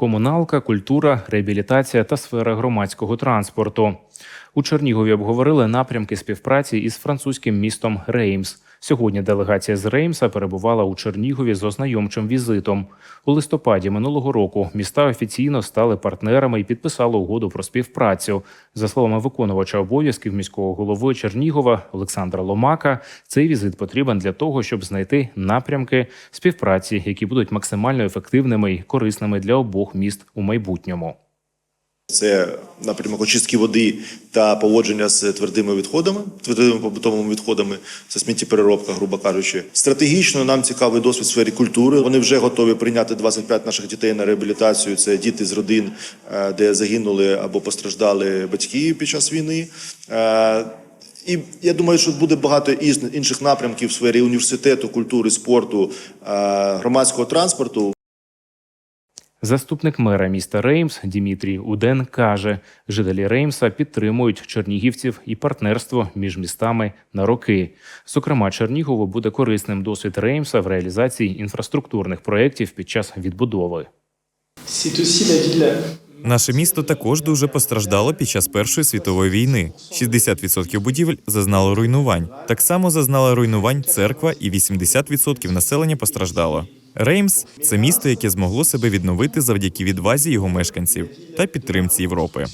комуналка, культура, реабілітація та сфера громадського транспорту. У Чернігові обговорили напрямки співпраці із французьким містом Реймс. Сьогодні делегація з Реймса перебувала у Чернігові з ознайомчим візитом. У листопаді минулого року міста офіційно стали партнерами і підписали угоду про співпрацю. За словами виконувача обов'язків міського голови Чернігова Олександра Ломака, цей візит потрібен для того, щоб знайти напрямки співпраці, які будуть максимально ефективними і корисними для обох міст у майбутньому. Це напрямок очистки води та поводження з твердими відходами, твердими побутовими відходами, це сміттєпереробка, грубо кажучи. Стратегічно нам цікавий досвід в сфері культури. Вони вже готові прийняти 25 наших дітей на реабілітацію. Це діти з родин, е, де загинули або постраждали батьки під час війни. Е, І я думаю, що буде багато інших напрямків в сфері університету, культури, спорту, е, громадського транспорту. Заступник мера міста Реймс Дімітрій Уден каже, жителі Реймса підтримують чернігівців і партнерство між містами на роки. Зокрема, Чернігову буде корисним досвід Реймса в реалізації інфраструктурних проєктів під час відбудови. Наше місто також дуже постраждало під час Першої світової війни. 60% будівель зазнало руйнувань. Так само зазнала руйнувань церква, і 80% населення постраждало. Реймс це місто, яке змогло себе відновити завдяки відвазі його мешканців та підтримці Європи.